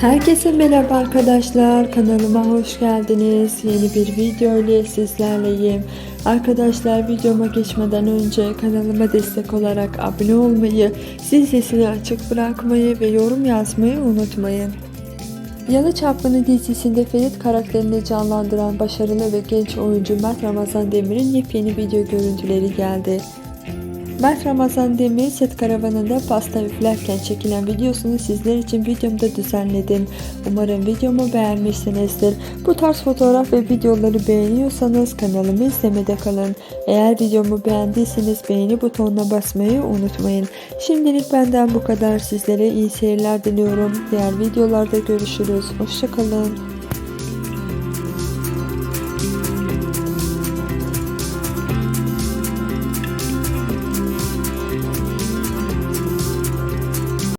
Herkese merhaba arkadaşlar. Kanalıma hoş geldiniz. Yeni bir video ile sizlerleyim. Arkadaşlar videoma geçmeden önce kanalıma destek olarak abone olmayı, zil sesini açık bırakmayı ve yorum yazmayı unutmayın. Yalı Çapkını dizisinde Ferit karakterini canlandıran başarılı ve genç oyuncu Mert Ramazan Demir'in yepyeni video görüntüleri geldi. Mert Ramazan Demir set karavanında pasta üflerken çekilen videosunu sizler için videomda düzenledim. Umarım videomu beğenmişsinizdir. Bu tarz fotoğraf ve videoları beğeniyorsanız kanalımı izlemede kalın. Eğer videomu beğendiyseniz beğeni butonuna basmayı unutmayın. Şimdilik benden bu kadar. Sizlere iyi seyirler diliyorum. Diğer videolarda görüşürüz. Hoşçakalın.